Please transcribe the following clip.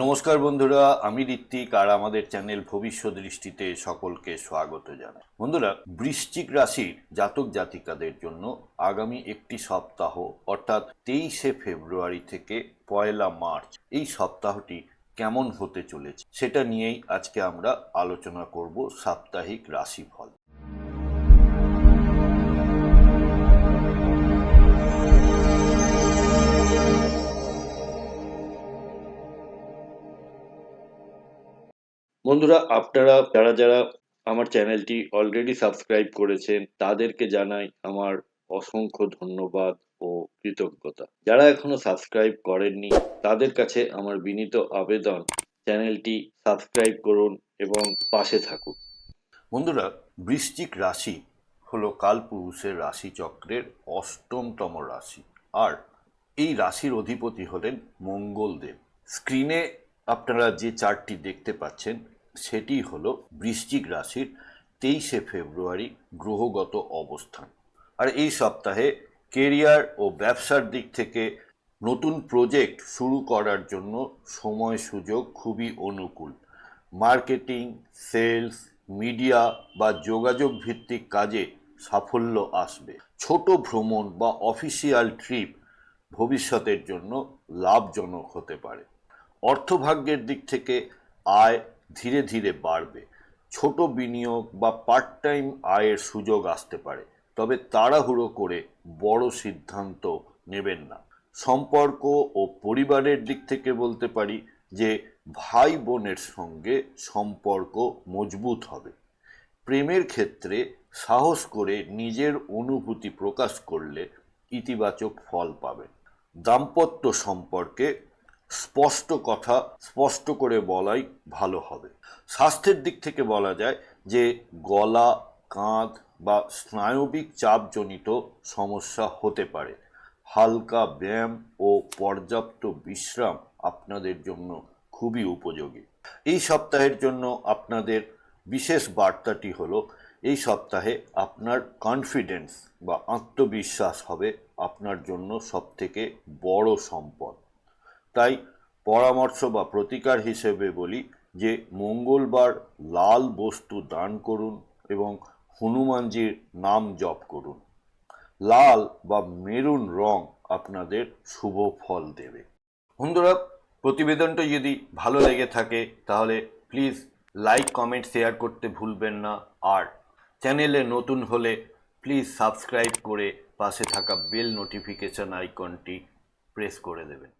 নমস্কার বন্ধুরা, আমি ঋত্বিক আর আমাদের চ্যানেল ভবিষ্যৎ দৃষ্টিতে সকলকে স্বাগত জানাই। বন্ধুরা, বৃশ্চিক রাশির জাতক জাতিকাদের জন্য আগামী একটি সপ্তাহ, অর্থাৎ তেইশে ফেব্রুয়ারি থেকে পয়লা মার্চ, এই সপ্তাহটি কেমন হতে চলেছে, সেটা নিয়েই আজকে আমরা আলোচনা করব সাপ্তাহিক রাশিফল। বন্ধুরা, আপনারা, যারা যারা আমার চ্যানেলটি অলরেডি সাবস্ক্রাইব করেছেন, তাদেরকে জানাই আমার অসংখ্য ধন্যবাদ ও কৃতজ্ঞতা। যারা এখনও সাবস্ক্রাইব করেননি, তাদের কাছে আমার বিনীত আবেদন, চ্যানেলটি সাবস্ক্রাইব করুন এবং পাশে থাকুন। বন্ধুরা, বৃশ্চিক রাশি হলো কালপুরুষের রাশিচক্রের অষ্টমতম রাশি। আর এই রাশির অধিপতি হলেন মঙ্গলদেব স্ক্রিনে আপনারা যে চার্টটি দেখতে পাচ্ছেন সেটি হলো বৃশ্চিক রাশির তেইশে ফেব্রুয়ারি গ্রহগত অবস্থান। আর এই সপ্তাহে কেরিয়ার ও ব্যবসার দিক থেকে নতুন প্রজেক্ট শুরু করার জন্য সময় সুযোগ খুবই অনুকূল। মার্কেটিং, সেলস, মিডিয়া বা যোগাযোগ ভিত্তিক কাজে সাফল্য আসবে। ছোট ভ্রমণ বা অফিসিয়াল ট্রিপ ভবিষ্যতের জন্য লাভজনক হতে পারে। অর্থভাগ্যের দিক থেকে আয় ধীরে ধীরে বাড়বে। ছোট বিনিয়োগ বা পার্ট টাইম আয়ের সুযোগ আসতে পারে, তবে তাড়াহুড়ো করে বড় সিদ্ধান্ত নেবেন না। সম্পর্ক ও পরিবারের দিক থেকে বলতে পারি যে ভাই বোনের সঙ্গে সম্পর্ক মজবুত হবে। প্রেমের ক্ষেত্রে সাহস করে নিজের অনুভূতি প্রকাশ করলে ইতিবাচক ফল পাবেন। দাম্পত্য সম্পর্কে স্পষ্ট কথা স্পষ্ট করে বলাই ভালো হবে। স্বাস্থ্যের দিক থেকে বলা যায় যে গলা, কাঁধ বা স্নায়বিক চাপজনিত সমস্যা হতে পারে। হালকা ব্যায়াম ও পর্যাপ্ত বিশ্রাম আপনাদের জন্য খুবই উপযোগী। এই সপ্তাহের জন্য আপনাদের বিশেষ বার্তাটি হলো, এই সপ্তাহে আপনার কনফিডেন্স বা আত্মবিশ্বাস হবে আপনার জন্য সবথেকে বড় সম্পদ। তাই পরামর্শ বা প্রতিকার হিসেবে বলি যে মঙ্গলবার লাল বস্তু দান করুন এবং হনুমানজির নাম জপ করুন। লাল বা মেরুন রং আপনাদের শুভ ফল দেবে। বন্ধুরা, প্রতিবেদনটা যদি ভালো লেগে থাকে, তাহলে প্লিজ লাইক, কমেন্ট, শেয়ার করতে ভুলবেন না। আর চ্যানেলে নতুন হলে প্লিজ সাবস্ক্রাইব করে পাশে থাকা বেল নোটিফিকেশন আইকনটি প্রেস করে দেবেন।